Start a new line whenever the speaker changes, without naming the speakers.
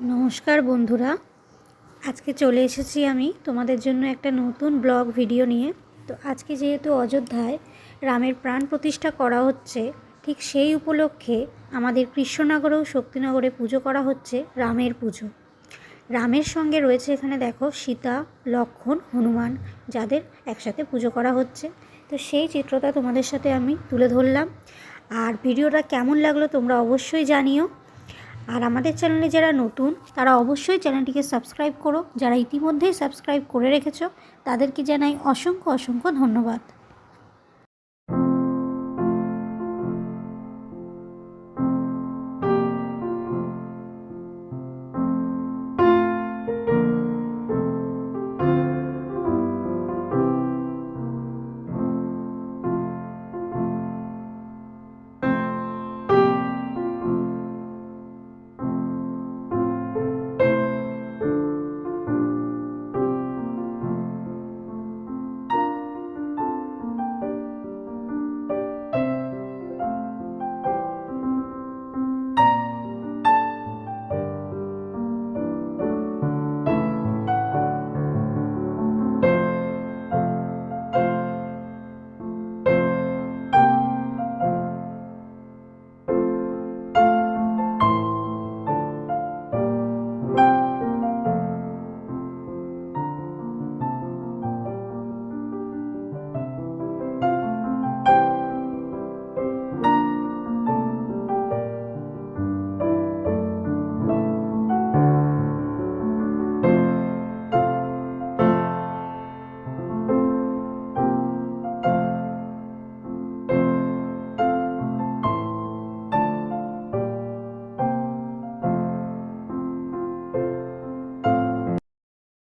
নমস্কার বন্ধুরা। আজকে চলে এসেছি আমি তোমাদের জন্য একটা নতুন ব্লগ ভিডিও নিয়ে। তো আজকে যেহেতু অযোধ্যায় রামের প্রাণ প্রতিষ্ঠা করা হচ্ছে, ঠিক সেই উপলক্ষে আমাদের কৃষ্ণনগরেও শক্তিনগরে পুজো করা হচ্ছে রামের পুজো। রামের সঙ্গে রয়েছে এখানে দেখো সীতা, লক্ষণ, হনুমান, যাদের একসাথে পুজো করা হচ্ছে। তো সেই চিত্রটা তোমাদের সাথে আমি তুলে ধরলাম। আর ভিডিওটা কেমন লাগল তোমরা অবশ্যই জানিও। আর আমাদের চ্যানেলে যারা নতুন, তারা অবশ্যই চ্যানেলটিকে সাবস্ক্রাইব করো। যারা ইতিমধ্যেই সাবস্ক্রাইব করে রেখেছো, তাদেরকে জানাই অসংখ্য অসংখ্য ধন্যবাদ।